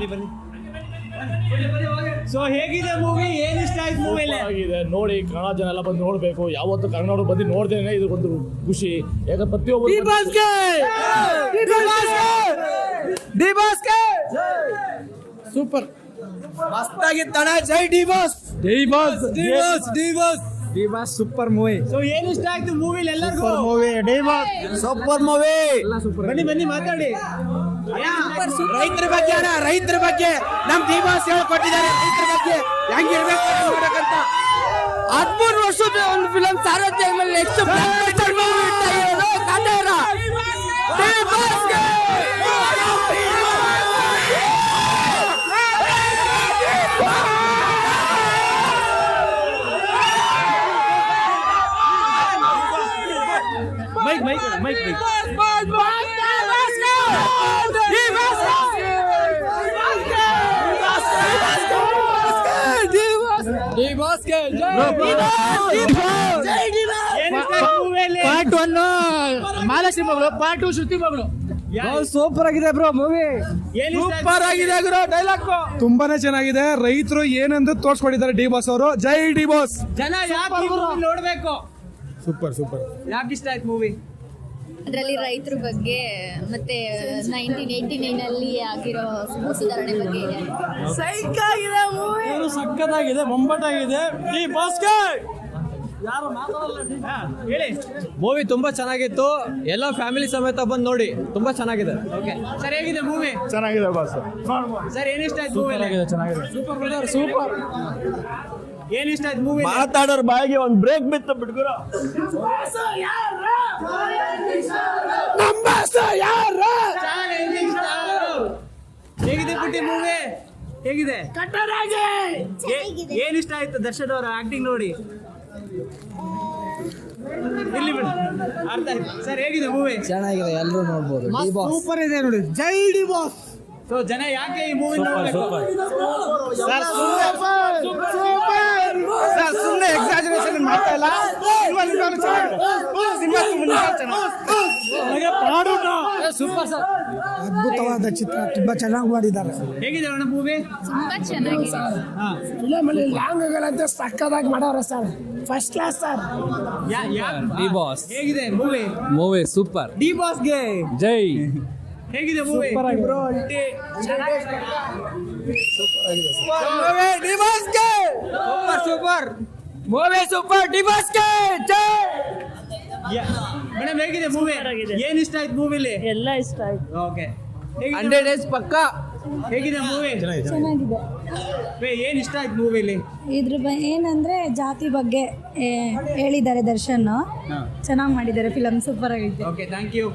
ಬನ್ನಿ ಬನ್ನಿ. ಸೊ ಹೇಗಿದೆ ಮೂವಿ ಏನ್ ಇಷ್ಟ ಆಯ್ತು ಮೂವಿಲಿ ಆಗಿದೆ. ನೋಡಿ ಕನ್ನಡ ಜನ ಎಲ್ಲ ಬಂದು ನೋಡಬೇಕು. ಯಾವತ್ತು ಕನ್ನಡ ಬಂದು ನೋಡ್ದೇನೆ ಇದಕ್ಕೊಂದು ಖುಷಿ. ಯಾಕಂದ್ರೆ ಪ್ರತಿಯೊಬ್ಬರು ಸೂಪರ್ ಮಸ್ತಾಗಿತ್ತಣ ಜೈ D boss D boss D boss D boss D boss super movie so ಏನ್ ಇಷ್ಟ ಆಯ್ತು ಮೂವಿಲಿ ಎಲ್ಲರಿಗೂ? Movie D boss super movie ಬನ್ನಿ ಬನ್ನಿ ಮಾತಾಡಿ. ರೈತರ ಬಗ್ಗೆ ಅಣ್ಣ ರೈತರ ಬಗ್ಗೆ ನಮ್ ದೀಪಾಸ್ ಹೇಳ್ಕೊಟ್ಟಿದ್ದಾರೆ ರೈತರ ಬಗ್ಗೆ ಹೆಂಗಿರ್ಬೇಕು ನೋಡಕ್ಕಂತ ಹದಿಮೂರು ವರ್ಷದ ಒಂದು ಫಿಲಂ ಸಾರಥ್ಯ ಮೇಲೆ next mike mike mike mike ಬಾಸ್ಗೆ part one Mahalakshmi ಮಗಳು ಪಾರ್ಟ್ ಟು ಶ್ರುತಿ ಮಗಳು. ಸೂಪರ್ ಆಗಿದೆ ಬ್ರೋ ಮೂವಿ ಸೂಪರ್ ಆಗಿದೆ ಗುರು ಡೈಲಾಗ್ ತುಂಬಾನೇ ಚೆನ್ನಾಗಿದೆ. ರೈತರು ಏನಂದು ತೋರ್ಸ್ಕೊಂಡಿದ್ದಾರೆ ಡಿ ಬಾಸ್ ಅವರು. ಜೈ ಡಿ ಬಾಸ್. ಜನ ನೋಡ್ಬೇಕು? ಸೂಪರ್ ಸೂಪರ್ ಯಾಕೆ ಇಷ್ಟ ಆಯ್ತು ಮೂವಿ ಅದರಲ್ಲಿ ರೈತರ ಬಗ್ಗೆ ಮತ್ತೆ ನೈನ್ಟೀನ್ ಏಯ್ಟಿ ನೈನ್ ಅಲ್ಲಿ ಆಗಿರೋ ಭೂ ಸುಧಾರಣೆ ಬಗ್ಗೆ ಇದೆ. ಸಕ್ಕತ್ತಾಗಿದೆ ಬೊಂಬಾಟಾಗಿದೆ? ಮಾತಾಡಲ್ಲ ಹೇಳಿ. ಮೂವಿ ತುಂಬಾ ಚೆನ್ನಾಗಿತ್ತು. ಎಲ್ಲ ಫ್ಯಾಮಿಲಿ ಸಮೇತ ಬಂದು ನೋಡಿ ತುಂಬಾ ಚೆನ್ನಾಗಿದೆ. ಓಕೆ ಸರ್ ಹೇಗಿದೆ ಮೂವಿ? ಚೆನ್ನಾಗಿದೆ ಬಾಸ್ ಸರ್ ಏನ್ ಇಷ್ಟ ಆಯ್ತು ಮೂವಿ ಚೆನ್ನಾಗಿದೆ. Super brother super. ಏನ್ ಇಷ್ಟ ಆಯ್ತು ಮೂವಿ ಮಾತಾಡೋರ್ ಬಾಯಿಗೆ ಒಂದು ಬ್ರೇಕ್ ಬಿತ್ತು ಬಿಟ್ಕೊರ ಪುಟ್ಟಿ ಮೂವಿ ಹೇಗಿದೆ? ಏನ್ ಇಷ್ಟ ಆಯ್ತು ದರ್ಶನ್ ಅವರ ಆಕ್ಟಿಂಗ್ ನೋಡಿ? ಇಲ್ಲಿ ಬಿಡು. ಅರ್ಥ ಆಯ್ತು. ಸರ್ ಹೇಗಿದೆ ಮೂವಿ ಚೆನ್ನಾಗಿದೆ ಎಲ್ಲರೂ ನೋಡ್ಬೋದು. D boss. ಸೂಪರ್ ಇದೆ ನೋಡಿ. ಜೈ ಡಿ ಬಾಸ್! ಸೊ ಜನ ಯಾಕೆ ಈ ಮೂವಿ ನೋಡ್ಬೇಕು? ಸರ್ ಸರ್ ಸುಮ್ಮನೆ ಎಕ್ಸಾಜರೇಷನ್ ಮಾಡ್ತಾ ಇಲ್ಲ ಸಿನಿಮಾ ಸಿನಿಮಾ ಚೆನ್ನಾಗಿದೆ. ಸಿನಿಮಾ ಸೂಪರ್ ಸರ್ ಅದ್ಭುತವಾದ ಚಿತ್ರ ತುಂಬಾ ಚೆನ್ನಾಗಿ ಮಾಡಿದ್ದಾರೆ. ಹೇಗಿದೆ ಅಣ್ಣ ಮೂವಿ ತುಂಬಾ ಚೆನ್ನಾಗಿದೆ. ಫಿಲಮಲ್ಲಿ ಲಾಂಗ್ಗಳಂತೆ ಸಕ್ಕದಾಗಿ ಮಾಡವ್ರೆ sir. First class sir D Boss ಹೇಗಿದೆ ಮೂವಿ ಮೂವಿ ಸೂಪರ್ ಡಿ ಬಾಸ್ಗೆ ಜೈ. ಹೇಗಿದೆ movie D ಬಾಸ್ಗೆ super super movie super D ಬಾಸ್ಗೆ ಜೈ. ಮೇಡಮ್ ಹೇಗಿದೆ ಮೂವಿ ಏನ್ ಇಷ್ಟ ಆಯ್ತು ಮೂವಿಲಿ ಎಲ್ಲ ಇಷ್ಟ ಆಯ್ತು. ಓಕೆ ಹಂಡ್ರೆಡ್ ಡೇಸ್ ಪಕ್ಕ. ಹೇಗಿದೆ ಮೂವಿ ಚೆನ್ನಾಗಿದೆ. ಏನ್ ಇಷ್ಟ ಆಯ್ತು ಮೂವಿಲಿ ಇದ್ರ ಬ ಏನಂದ್ರೆ ಜಾತಿ ಬಗ್ಗೆ ಏ, ಹೇಳಿದ್ದಾರೆ ದರ್ಶನ್. ಚೆನ್ನಾಗಿ ಮಾಡಿದ್ದಾರೆ ಫಿಲಮ್ ಸೂಪರ್ ಆಗಿದೆ ಓಕೆ ಥ್ಯಾಂಕ್ ಯು